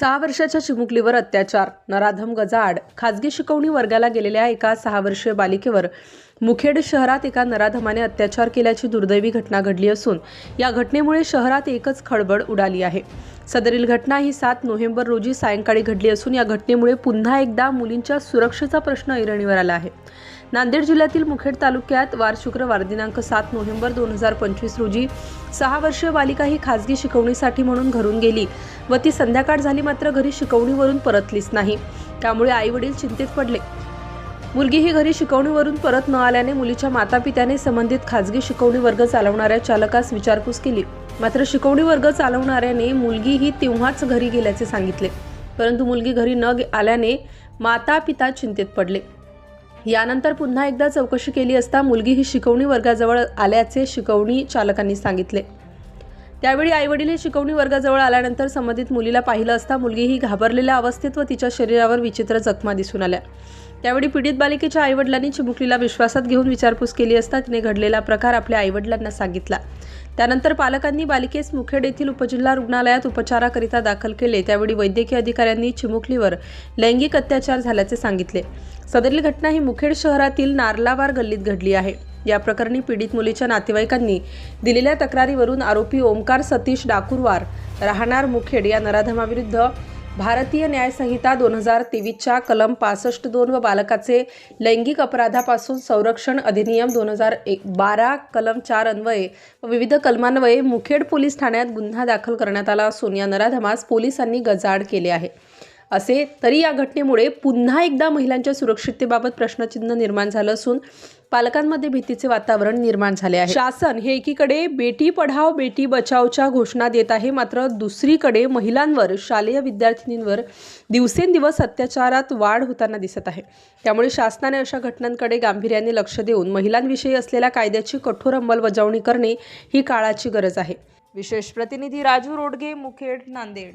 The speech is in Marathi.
सहा वर्षाच्या चिमुकलीवर अत्याचार. नराधम गजाआड खाजगी शिकवणी वर्गाला गेलेल्या एका सहा वर्षीय बालिकेवर मुखेड शहरात एका नराधमाने अत्याचार केल्याची दुर्दैवी घटना घडली असून या घटनेमुळे शहरात एकच खळबळ उडाली आहे. सदरील घटना ही सात नोव्हेंबर रोजी सायंकाळी घडली असून या घटनेमुळे पुन्हा एकदा मुलींच्या सुरक्षेचा प्रश्न ऐरणीवर आला आहे. नांदेड जिल्ह्यातील मुखेड तालुक्यात वार शुक्रवार दिनांक सात नोव्हेंबर दोन हजार पंचवीस रोजी सहा वर्षीय बालिका ही खाजगी शिकवणीसाठी म्हणून घरून गेली व ती संध्याकाळ झाली मात्र घरी शिकवणीवरून परतलीच नाही. त्यामुळे आई वडील चिंतेत पडले. मुलगी ही घरी शिकवणीवरून परत न आल्याने मुलीच्या मातापित्याने संबंधित खाजगी शिकवणी वर्ग चालवणाऱ्या चालकास विचारपूस केली. मात्र शिकवणी वर्ग चालवणाऱ्याने मुलगी ही तेव्हाच घरी गेल्याचे सांगितले. परंतु मुलगी घरी न गे- आल्याने माता पिता चिंतेत पडले. यानंतर पुन्हा एकदा चौकशी केली असता मुलगी ही शिकवणी वर्गाजवळ आल्याचे शिकवणी चालकांनी सांगितले. त्यावेळी आईवडील हे शिकवणी वर्गाजवळ आल्यानंतर संबंधित मुलीला पाहिलं असता मुलगी ही घाबरलेल्या अवस्थेत व तिच्या शरीरावर विचित्र जखमा दिसून आल्या. त्यावेळी पीडित बालिकेच्या आईवडिलांनी चिमुकलीला विश्वासात घेऊन विचारपूस केली असता तिने घडलेला प्रकार आपल्या आईवडिलांना सांगितला. त्यानंतर पालकांनी बालिकेस मुखेड येथील उपजिल्हा रुग्णालयात उपचाराकरिता दाखल केले. त्यावेळी वैद्यकीय अधिकाऱ्यांनी चिमुकलीवर लैंगिक अत्याचार झाल्याचे सांगितले. सदरील घटना ही मुखेड शहरातील नारलावार गल्लीत घडली आहे. या प्रकरणी पीडित मुलीच्या नातेवाईकांनी दिलेल्या तक्रारीवरून आरोपी ओमकार सतीश डाकुरवार राहणार मुखेड या नराधमाविरुद्ध भारतीय न्यायसंहिता दोन हजार तेवीसच्या कलम पासष्ट दोन व बालकाचे लैंगिक अपराधापासून संरक्षण अधिनियम दोन हजार एक बारा कलम चार अन्वये व विविध कलमान्वये मुखेड पोलीस ठाण्यात गुन्हा दाखल करण्यात आला असून या नराधमास पोलिसांनी गजाआड केले आहे. असे तरी या घटनेमुळे पुन्हा एकदा महिलांच्या सुरक्षिततेबाबत प्रश्नचिन्ह निर्माण झालं असून पालकांमध्ये भीतीचे वातावरण निर्माण झाले आहे. शासन हे एकीकडे बेटी पढाव बेटी बचावच्या घोषणा देत आहे मात्र दुसरीकडे महिलांवर शालेय विद्यार्थिनींवर दिवसेंदिवस अत्याचारात वाढ होताना दिसत आहे. त्यामुळे शासनाने अशा घटनांकडे गांभीर्याने लक्ष देऊन महिलांविषयी असलेल्या कायद्याची कठोर अंमलबजावणी करणे ही काळाची गरज आहे. विशेष प्रतिनिधी राजू रोडगे मुखेड नांदेड.